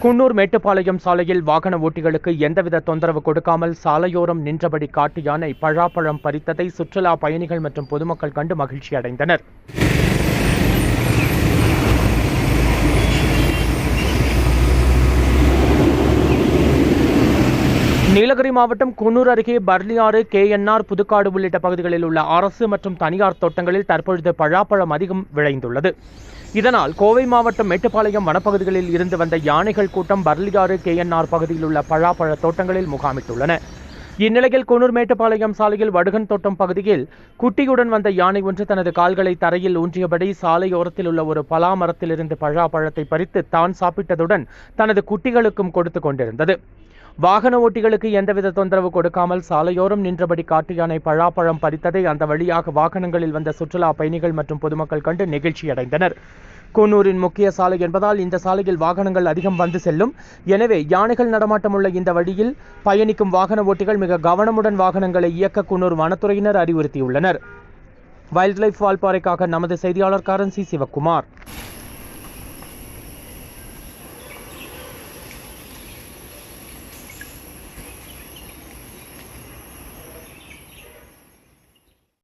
குன்னூர் மேட்டுப்பாளையம் சாலையில் வாகன ஓட்டிகளுக்கு எந்தவித தொந்தரவு கொடுக்காமல் சாலையோரம் நின்றபடி காட்டு யானை பழாப்பழம் பறித்ததை சுற்றுலா பயணிகள் மற்றும் பொதுமக்கள் கண்டு மகிழ்ச்சி அடைந்தனர் நீலகிரி மாவட்டம் குன்னூர் அருகே பர்லியாறு கேஎன்ஆர் புதுக்காடு உள்ளிட்ட பகுதிகளில் உள்ள அரசு மற்றும் தனியார் தோட்டங்களில் தற்பொழுது பழாப்பழம் அதிகம் விளைந்துள்ளது. இதனால் கோவை மாவட்டம் மேட்டுப்பாளையம் வனப்பகுதிகளில் இருந்து வந்த யானைகள் கூட்டம் பர்லியாறு கேஎன்ஆர் பகுதியில் உள்ள பழாப்பழ தோட்டங்களில் முகாமிட்டுள்ளன. இந்நிலையில் குன்னூர் மேட்டுப்பாளையம் சாலையில் வடுகன் தோட்டம் பகுதியில் குட்டியுடன் வந்த யானை ஒன்று தனது கால்களை தரையில் ஊன்றியபடி சாலையோரத்தில் உள்ள ஒரு பலா மரத்திலிருந்து பழாப்பழத்தை பறித்து தான் சாப்பிட்டதுடன் தனது குட்டிகளுக்கும் கொடுத்து கொண்டிருந்தது. வாகன ஓட்டிகளுக்கு எந்தவித தொந்தரவு கொடுக்காமல் சாலையோரம் நின்றபடி காட்டு யானை பழாப்பழம் பறித்ததை அந்த வழியாக வாகனங்களில் வந்த சுற்றுலா பயணிகள் மற்றும் பொதுமக்கள் கண்டு நெகிழ்ச்சியடைந்தனர். கூனூரின் முக்கிய சாலை என்பதால் இந்த சாலையில் வாகனங்கள் அதிகம் வந்து செல்லும். எனவே யானைகள் நடமாட்டம் உள்ள இந்த வழியில் பயணிக்கும் வாகன ஓட்டிகள் மிக கவனமுடன் வாகனங்களை இயக்க கூனூர் வனத்துறையினர் அறிவுறுத்தியுள்ளனர். வைல்ட் லைஃப் வால்பாறைக்காக நமது செய்தியாளர் காரன் சி. சிவக்குமார்.